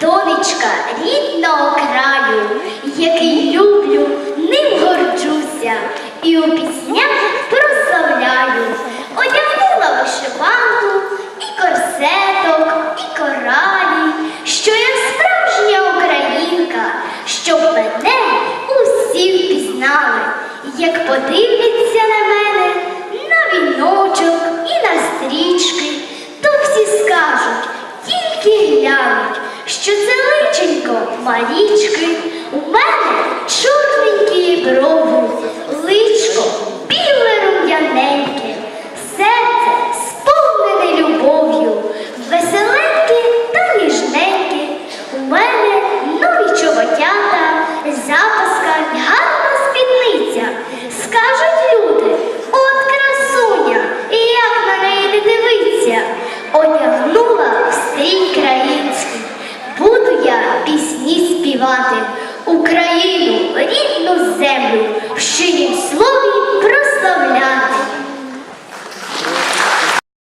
донечка рідного краю, який люблю, ним горджуся і у піснях прославляю. Одягнула вишиванку, і корсеток, і коралі, що я справжня українка, щоб мене усі впізнали, як подивляться на мене на віночок і на стрічки, що це личенько Марічки. У мене чорненькі брови, личко біле рум'яненьке, серце сповнене любов'ю, веселеньке та ніжненьке. У мене нові чоботята, співати, Україну, рідну землю,